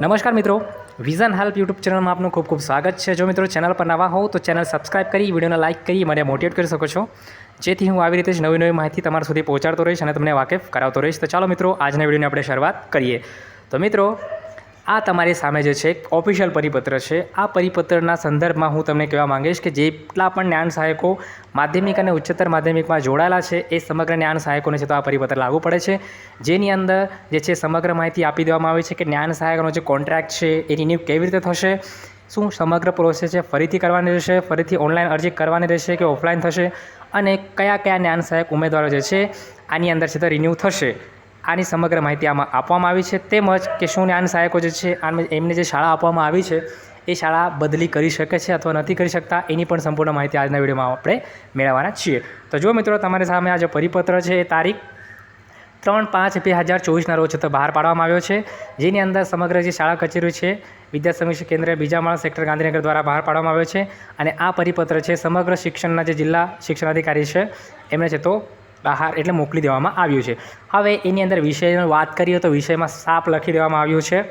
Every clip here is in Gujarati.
નમસ્કાર મિત્રો. વિઝન હેલ્પ યુટ્યુબ ચેનલમાં આપનું ખૂબ ખૂબ સ્વાગત છે. જો મિત્રો ચેનલ પર નવા હોવ તો ચેનલ સબસ્ક્રાઇબ કરી, વિડીયોને લાઇક કરી મને મોટિવેટ કરી શકો છો. જેથી હું આવી રીતે જ નવી નવી માહિતી તમારા સુધી પહોંચાડતો રહીશ અને તમને વાકેફ કરાવતો રહીશ. તો ચાલો મિત્રો, આજના વિડીયોની આપણે શરૂઆત કરીએ. તો મિત્રો આ તમારી સામે જે છે, એક ઓફિશિયલ પરિપત્ર છે. આ પરિપત્રના સંદર્ભમાં હું તમને કહેવા માંગીશ કે જેટલા પણ જ્ઞાન સહાયકો માધ્યમિક અને ઉચ્ચતર માધ્યમિકમાં જોડાયેલા છે, એ સમગ્ર જ્ઞાન સહાયકોને છે તો આ પરિપત્ર લાગુ પડે છે. જેની અંદર જે છે, સમગ્ર માહિતી આપી દેવામાં આવી છે કે જ્ઞાન સહાયકનો જે કોન્ટ્રાક્ટ છે, એ રિન્યૂ કેવી રીતે થશે, શું સમગ્ર પ્રોસેસ છે, ફરીથી કરવાની રહેશે, ફરીથી ઓનલાઈન અરજી કરવાની રહેશે કે ઓફલાઈન થશે, અને કયા કયા જ્ઞાન સહાયક ઉમેદવારો જે છે, આની અંદર છે તો રિન્યૂ થશે. આની સમગ્ર માહિતી આમાં આપવામાં આવી છે. તેમજ કે શું જ્ઞાન સહાયકો જે છે એમને જે શાળા આપવામાં આવી છે, એ શાળા બદલી કરી શકે છે અથવા નથી કરી શકતા, એની પણ સંપૂર્ણ માહિતી આજના વિડીયોમાં આપણે મેળવવાના છીએ. તો જો મિત્રો, તમારી સામે આ જે પરિપત્ર છે એ તારીખ ત્રણ પાંચ બે હજાર ચોવીસના રોજ તો બહાર પાડવામાં આવ્યો છે. જેની અંદર સમગ્ર જે શાળા કચેરી છે, વિદ્યા સમીક્ષા કેન્દ્ર, બીજા માળ, સેક્ટર ગાંધીનગર દ્વારા બહાર પાડવામાં આવ્યો છે. અને આ પરિપત્ર છે સમગ્ર શિક્ષણના જે જિલ્લા શિક્ષણાધિકારી છે, એમણે છે તો બહાર એટલે મોકલી દેવામાં આવ્યું છે. હવે એની અંદર વિષયની વાત કરીએ તો વિષયમાં સાપ લખી દેવામાં આવ્યું છે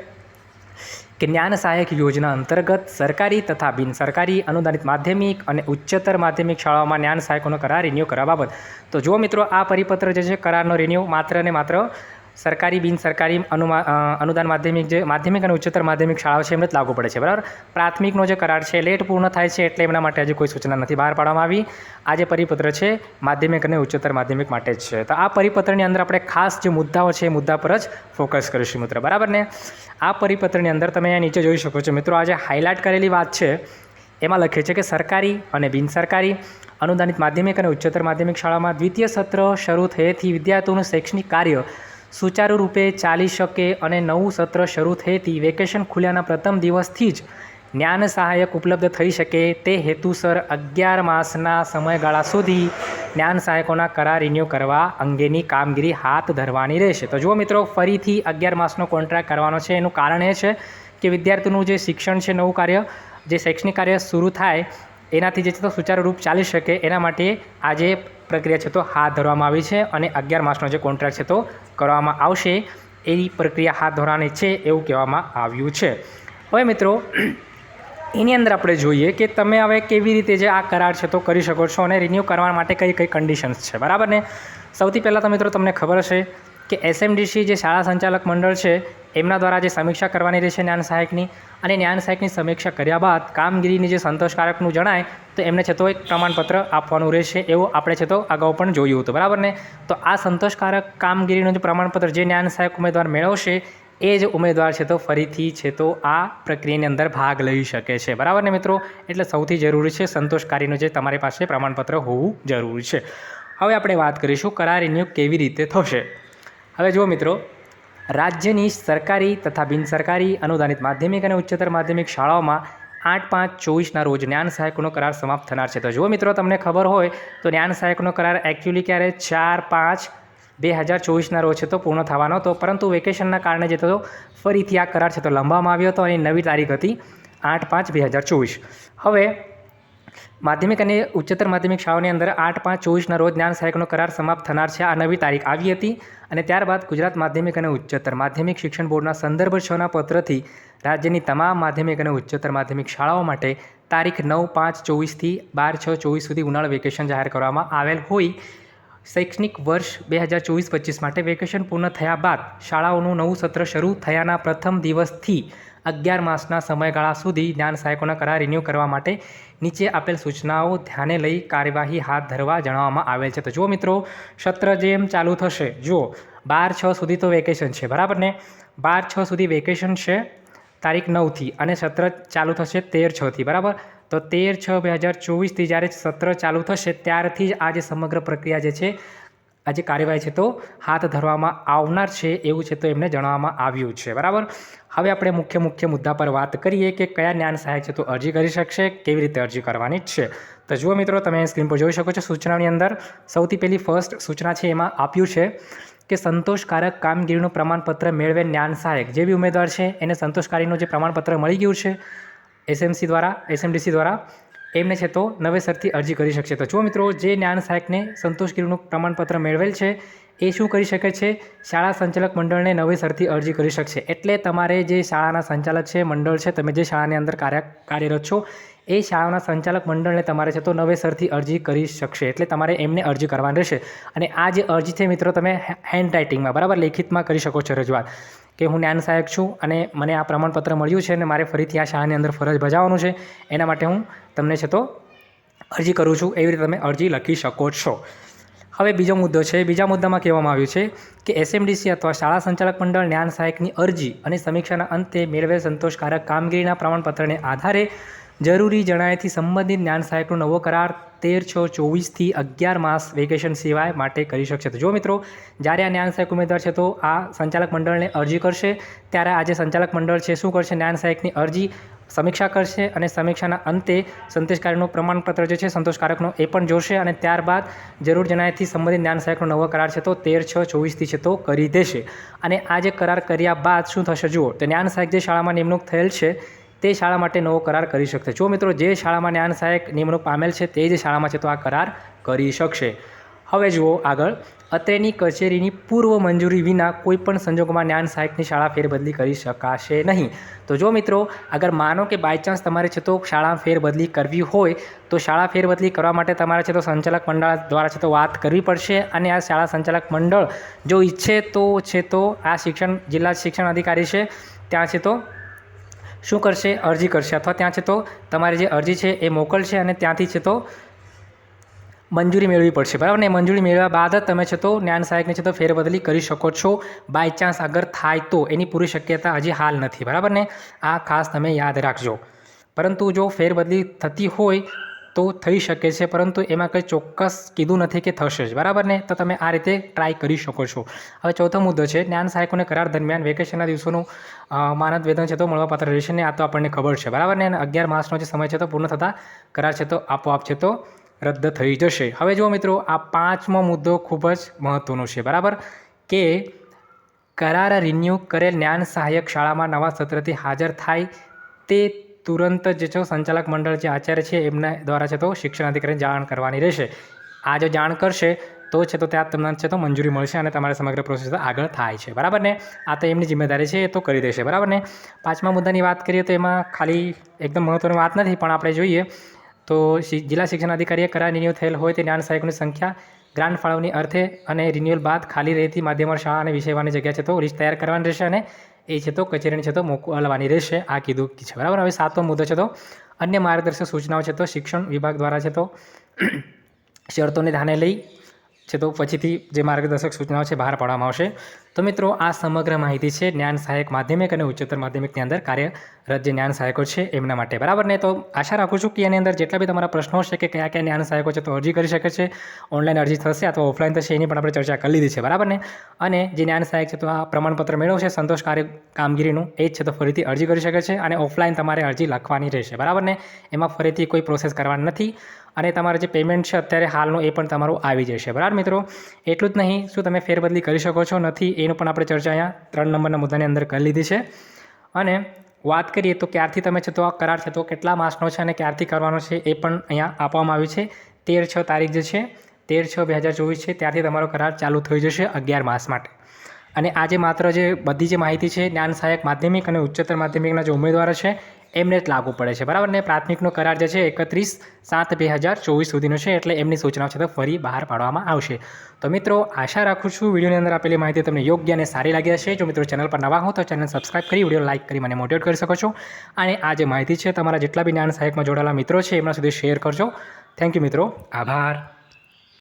કે જ્ઞાન સહાયક યોજના અંતર્ગત સરકારી તથા બિન સરકારી અનુદાનિત માધ્યમિક અને ઉચ્ચતર માધ્યમિક શાળાઓમાં જ્ઞાન સહાયકોનો કરાર રિન્યૂ કરવા બાબત. તો જો મિત્રો આ પરિપત્ર જે છે કરારનો રિન્યૂ માત્ર ને માત્ર સરકારી બિન સરકારી અનુદાન માધ્યમિક જે, માધ્યમિક અને ઉચ્ચતર માધ્યમિક શાળાઓ છે એમને જ લાગુ પડે છે, બરાબર? પ્રાથમિકનો જે કરાર છે, લેટ પૂર્ણ થાય છે એટલે એમના માટે હજી કોઈ સૂચના નથી બહાર પાડવામાં આવી. આ જે પરિપત્ર છે, માધ્યમિક અને ઉચ્ચતર માધ્યમિક માટે જ છે. તો આ પરિપત્રની અંદર આપણે ખાસ જે મુદ્દાઓ છે, એ મુદ્દા પર જ ફોકસ કરીશું મિત્રો, બરાબર ને? આ પરિપત્રની અંદર તમે અહીંયા નીચે જોઈ શકો છો મિત્રો, આ જે હાઇલાઇટ કરેલી વાત છે, એમાં લખે છે કે સરકારી અને બિન સરકારી અનુદાનિત માધ્યમિક અને ઉચ્ચતર માધ્યમિક શાળામાં દ્વિતીય સત્ર શરૂ થયેથી વિદ્યાર્થીઓનું શૈક્ષણિક કાર્ય સુચારુ રૂપે ચાલી શકે અને નવું સત્ર શરૂ થયેથી વેકેશન ખુલ્યાના પ્રથમ દિવસથી જ જ્ઞાન સહાયક ઉપલબ્ધ થઈ શકે તે હેતુસર અગિયાર માસના સમયગાળા સુધી જ્ઞાન સહાયકોના કરાર રિન્યૂ કરવા અંગેની કામગીરી હાથ ધરવાની રહેશે. તો જુઓ મિત્રો, ફરીથી અગિયાર માસનો કોન્ટ્રાક્ટ કરવાનો છે. એનું કારણ એ છે કે વિદ્યાર્થીનું જે શિક્ષણ છે, નવું કાર્ય, જે શૈક્ષણિક કાર્ય શરૂ થાય એનાથી જે છે તો સુચારુરૂપ ચાલી શકે એના માટે આ જે પ્રક્રિયા છે તો હાથ ધરવામાં આવી છે અને અગિયાર માસનો જે કોન્ટ્રાક્ટ છે તો કરવામાં આવશે. એવી પ્રક્રિયા હાથ ધરવાની છે એવું કહેવામાં આવ્યું છે. હવે મિત્રો, એની અંદર આપણે જોઈએ કે તમે હવે કેવી રીતે જે આ કરાર છે તો કરી શકો છો અને રિન્યૂ કરવા માટે કઈ કઈ કન્ડિશન્સ છે. બરાબર ને? સૌથી પહેલાં તો મિત્રો તમને ખબર હશે કે એસએમડીસી જે શાળા સંચાલક મંડળ છે એમના દ્વારા જે સમીક્ષા કરવાની રહેશે જ્ઞાન સહાયકની અને જ્ઞાન સહાયકની સમીક્ષા કર્યા બાદ કામગીરીની જે સંતોષકારકનું જણાય, તો એમને છે તો એક પ્રમાણપત્ર આપવાનું રહેશે એવું આપણે છે તો અગાઉ પણ જોયું હતું. બરાબર ને? તો આ સંતોષકારક કામગીરીનું જે પ્રમાણપત્ર જે જ્ઞાન સહાયક ઉમેદવાર મેળવશે, એ જ ઉમેદવાર છે તો ફરીથી છે તો આ પ્રક્રિયાની અંદર ભાગ લઈ શકે છે. બરાબર ને મિત્રો? એટલે સૌથી જરૂરી છે સંતોષકારીનું જે તમારી પાસે પ્રમાણપત્ર હોવું જરૂરી છે. હવે આપણે વાત કરીશું કરાર રિન્યુ કેવી રીતે થશે? હવે જુઓ મિત્રો રાજ્યની સરકારી તથા બિન સરકારી અનુદાનિત માધ્યમિક અને ઉચ્ચતર માધ્યમિક શાળાઓમાં આઠ પાંચ ચોવીસના રોજ જ્ઞાન સહાયકનો કરાર સમાપ્ત થનાર છે. તો જુઓ મિત્રો, તમને ખબર હોય તો જ્ઞાન સહાયકનો કરાર એકચ્યુઅલી ક્યારે? ચાર પાંચ બે હજાર ચોવીસના રોજ છે તો પૂર્ણ થવાનો. હતો પરંતુ વેકેશનના કારણે જે તો ફરીથી આ કરાર છે તો લંબાવવામાં આવ્યો હતો અને નવી તારીખ હતી આઠ પાંચ બે હજાર ચોવીસ. હવે માધ્યમિક અને ઉચ્ચતર માધ્યમિક શાળાઓની અંદર આઠ પાંચ ચોવીસના રોજ જ્ઞાન સહાયકનો કરાર સમાપ્ત થનાર છે. આ નવી તારીખ આવી હતી અને ત્યારબાદ ગુજરાત માધ્યમિક અને ઉચ્ચતર માધ્યમિક શિક્ષણ બોર્ડના સંદર્ભ છના પત્રથી રાજ્યની તમામ માધ્યમિક અને ઉચ્ચતર માધ્યમિક શાળાઓ માટે તારીખ નવ પાંચ ચોવીસથી બાર છ ચોવીસ સુધી ઉનાળુ વેકેશન જાહેર કરવામાં આવેલ હોય. શૈક્ષણિક વર્ષ બે હજાર ચોવીસ પચીસ માટે વેકેશન પૂર્ણ થયા બાદ શાળાઓનું નવું સત્ર શરૂ થયાના પ્રથમ દિવસથી અગિયાર માસના સમયગાળા સુધી જ્ઞાન સહાયકોના કરાર રિન્યૂ કરવા માટે નીચે આપેલ સૂચનાઓ ધ્યાને લઈ કાર્યવાહી હાથ ધરવા જણાવવામાં આવેલ છે. તો જુઓ મિત્રો, સત્ર જેમ ચાલુ થશે, જુઓ, બાર છ સુધી તો વેકેશન છે, બરાબર ને? બાર છ સુધી વેકેશન છે, તારીખ નવથી અને સત્ર ચાલુ થશે તેર છથી બરાબર? તો તેર છ બે હજાર ચોવીસથી જ્યારે સત્ર ચાલુ થશે, ત્યારથી જ આ જે સમગ્ર પ્રક્રિયા જે છે આ જે કાર્યવાહી છે તો હાથ ધરવામાં આવનાર છે એવું છે તો એમને જણાવવામાં આવ્યું છે, બરાબર? હવે આપણે મુખ્ય મુખ્ય મુદ્દા પર વાત કરીએ કે કયા જ્ઞાન સહાયક છે તો અરજી કરી શકશે, કેવી રીતે અરજી કરવાની છે? તો જુઓ મિત્રો, તમે સ્ક્રીન પર જોઈ શકો છો સૂચનાની અંદર સૌથી પહેલી ફર્સ્ટ સૂચના છે એમાં આપ્યું છે કે સંતોષકારક કામગીરીનું પ્રમાણપત્ર મેળવે જ્ઞાન સહાયક. જે બી ઉમેદવાર છે એને સંતોષકારીનું જે પ્રમાણપત્ર મળી ગયું છે એસએમસી દ્વારા એસએમડીસી દ્વારા એમને છે તો નવેસરથી અરજી કરી શકશે. તો જો મિત્રો, જે જ્ઞાન સહાયકને સંતોષગીરીનું પ્રમાણપત્ર મેળવેલ છે, એ શું કરી શકે છે? શાળા સંચાલક મંડળને નવેસરથી અરજી કરી શકશે. એટલે તમારે જે શાળાના સંચાલક છે, મંડળ છે, તમે જે શાળાની અંદર કાર્ય કાર્યરત છો, એ શાળાના સંચાલક મંડળને તમારે છે તો નવેસરથી અરજી કરી શકશે. એટલે તમારે એમને અરજી કરવાની રહેશે. અને આ જે અરજી છે મિત્રો, તમે હેન્ડ રાઇટિંગમાં બરાબર, લેખિતમાં કરી શકો છો રજૂઆત. કે હું જ્ઞાન સહાયક છું અને મને આ પ્રમાણપત્ર મળ્યું છે અને મારે ફરીથી આ શાળાની અંદર ફરજ બજાવવાનું છે, એના માટે હું તમને છે તો અરજી કરું છું એવી રીતે તમે અરજી લખી શકો છો. હવે બીજો મુદ્દો છે, બીજા મુદ્દામાં કહેવામાં આવ્યું છે કે એસએમડીસી અથવા શાળા સંચાલક મંડળ જ્ઞાન સહાયકની અરજી અને સમીક્ષાના અંતે મેળવેલ સંતોષકારક કામગીરીના પ્રમાણપત્રને આધારે જરૂરી જણાયથી સંબંધિત જ્ઞાન સહાયકનો નવો કરાર તેર છ ચોવીસથી અગિયાર માસ વેકેશન સિવાય માટે કરી શકશે. તો જો મિત્રો, જ્યારે આ જ્ઞાન સહાયક ઉમેદવાર છે તો આ સંચાલક મંડળને અરજી કરશે. ત્યારે આજે સંચાલક મંડળ છે શું કરશે? જ્ઞાન સહાયકની અરજી સમીક્ષા કરશે અને સમીક્ષાના અંતે સંતોષકારકનું પ્રમાણપત્ર જે છે સંતોષકારકનો એ પણ જોશે અને ત્યારબાદ જરૂર જણાયથી સંબંધિત જ્ઞાન સહાયકનો નવો કરાર છે તો તેર છ ચોવીસથી છે તો કરી દેશે. અને આ જે કરાર કર્યા બાદ શું થશે? જુઓ, તો જ્ઞાન સહાયક જે શાળામાં નિમણૂક થયેલ છે તે શાળા માટે નવો કરાર કરી શકશે. જો મિત્રો જે શાળામાં જ્ઞાન સહાયક નિમણૂક પામેલ છે તે જ શાળામાં છે તો આ કરાર કરી શકશે. હવે જુઓ આગળ. અત્રેની કચેરીની પૂર્વ મંજૂરી વિના કોઈપણ સંજોગોમાં જ્ઞાન સહાયકની શાળા ફેરબદલી કરી શકાશે નહીં. તો જો મિત્રો, અગર માનો કે બાય ચાન્સ તમારે છે તો શાળા ફેરબદલી કરવી હોય, તો શાળા ફેરબદલી કરવા માટે તમારે છે તો સંચાલક મંડળ દ્વારા છે તો વાત કરવી પડશે અને આ શાળા સંચાલક મંડળ જો ઈચ્છે તો છે તો આ શિક્ષણ, જિલ્લા શિક્ષણ અધિકારી છે, ત્યાં છે તો શું કરશે? અરજી કરશે. અથવા ત્યાં છે તો તમારી જે અરજી છે એ મોકલશે અને ત્યાંથી છે તો મંજૂરી મેળવી પડશે. બરાબર? ને મંજૂરી મેળવ્યા બાદ જ તમે છે તો જ્ઞાન સહાયકને છે તો ફેરબદલી કરી શકો છો. બાય ચાન્સ અગર થાય તો. એની પૂરી શક્યતા હજી હાલ નથી. બરાબર ને? આ ખાસ તમે યાદ રાખજો. પરંતુ જો ફેરબદલી થતી હોય તો થઈ શકે છે, પરંતુ એમાં કંઈ ચોક્કસ કીધું નથી કે થશે જ. બરાબર ને? તો તમે આ રીતે ટ્રાય કરી શકો છો. હવે ચોથો મુદ્દો છે, જ્ઞાન સહાયકોને કરાર દરમિયાન વેકેશનના દિવસોનું માનદ વેતન છે તો મળવાપાત્ર રહેશે ને? આ તો આપણને ખબર છે. બરાબર ને? અગિયાર માસનો જે સમય છે તો પૂર્ણ થતાં કરાર છે તો આપોઆપ છે તો રદ થઈ જશે. હવે જુઓ મિત્રો, આ પાંચમો મુદ્દો ખૂબ જ મહત્ત્વનો છે. બરાબર? કે કરાર રિન્યૂ કરેલ જ્ઞાન સહાયક શાળામાં નવા સત્રથી હાજર થાય તે તુરંત જે છે સંચાલક મંડળ જે આચાર્ય છે, એમના દ્વારા છે તો શિક્ષણ અધિકારીને જાણ કરવાની રહેશે. આ જો જાણ કરશે, તો છે તો ત્યાં તમને છે તો મંજૂરી મળશે અને તમારે સમગ્ર પ્રોસેસ આગળ થાય છે. બરાબર ને? આ તો એમની જિમ્મેદારી છે, એ તો કરી દેશે. બરાબર ને? પાંચમા મુદ્દાની વાત કરીએ તો એમાં ખાલી એકદમ મહત્ત્વની વાત નથી, પણ આપણે જોઈએ તો જિલ્લા શિક્ષણ અધિકારીએ કરાર રિન્યુ થયેલ હોય તે જ્ઞાન સહાયકોની સંખ્યા, ગ્રાન્ટ ફાળવણી અર્થે અને રિન્યુઅલ બાદ ખાલી રહેતી માધ્યમર શાળા અને વિષયવાની જગ્યા છે તો લિસ્ટ તૈયાર કરવાની રહેશે અને એ છે તો કચેરીને છે તો મોકલવાની રહેશે. આ કીધું છે. બરાબર? હવે સાતમો મુદ્દો છે તો અન્ય માર્ગદર્શક સૂચનાઓ છે તો શિક્ષણ વિભાગ દ્વારા છે તો શરતોને ધ્યાને લઈ છે તો પછીથી જે માર્ગદર્શક સૂચનાઓ છે બહાર પાડવામાં આવશે. તો મિત્રો, આ સમગ્ર માહિતી છે જ્ઞાન સહાયક માધ્યમિક અને ઉચ્ચતર માધ્યમિકની અંદર કાર્યરત જે જ્ઞાન સહાયકો છે એમના માટે. બરાબર ને? તો આશા રાખું છું કે એની અંદર જેટલા બી તમારા પ્રશ્નો છે કે કયા કયા જ્ઞાન સહાયકો છે તો અરજી કરી શકે છે, ઓનલાઈન અરજી થશે અથવા ઓફલાઈન થશે એની પણ આપણે ચર્ચા કરી લીધી છે. બરાબર ને? અને જે જ્ઞાન સહાયક છે તો આ પ્રમાણપત્ર મેળવશે સંતોષકારક કામગીરીનું એ જ છે તો ફરીથી અરજી કરી શકે છે અને ઓફલાઈન તમારે અરજી લખવાની રહેશે. બરાબર ને? એમાં ફરીથી કોઈ પ્રોસેસ કરવાની નથી. અને તમારું જે પેમેન્ટ છે અત્યારે હાલનું એ પણ તમારું આવી જશે. બરાબર મિત્રો? એટલું જ નહીં, શું તમે ફેરબદલી કરી શકો છો? નથી, એનું પણ આપણે ચર્ચા અહીંયા ત્રણ નંબરના મુદ્દાની અંદર કરી લીધી છે. અને વાત કરીએ તો ક્યારથી તમે છે તો આ કરાર છે તો કેટલા માસનો છે અને ક્યારથી કરવાનો છે એ પણ અહીંયા આપવામાં આવ્યું છે. તેર છ તારીખ જે છે, તેર છ બે હજાર ચોવીસ છે, ત્યારથી તમારો કરાર ચાલુ થઈ જશે અગિયાર માસ માટે. અને આજે માત્ર જે બધી જે માહિતી છે, જ્ઞાન સહાયક માધ્યમિક અને ઉચ્ચતર માધ્યમિકના જે ઉમેદવારો છે એમને જ લાગુ પડે છે. બરાબર? ને પ્રાથમિકનો કરાર જે છે એકત્રીસ સાત બે હજાર ચોવીસ સુધીનો છે, એટલે એમની સૂચનાઓ છે તો ફરી બહાર પાડવામાં આવશે. તો મિત્રો, આશા રાખું છું વિડીયોની અંદર આપેલી માહિતી તમને યોગ્ય અને સારી લાગી હશે. જો મિત્રો ચેનલ પર નવા હો તો ચેનલ સબસ્ક્રાઇબ કરી વીડિયો લાઇક કરી મને મોટિવેટ કરી શકો છો. અને આ જે માહિતી છે, તમારા જેટલા બી જ્ઞાન સહાયકમાં જોડાયેલા મિત્રો છે, એમના સુધી શેર કરજો. થેન્ક યુ મિત્રો. આભાર.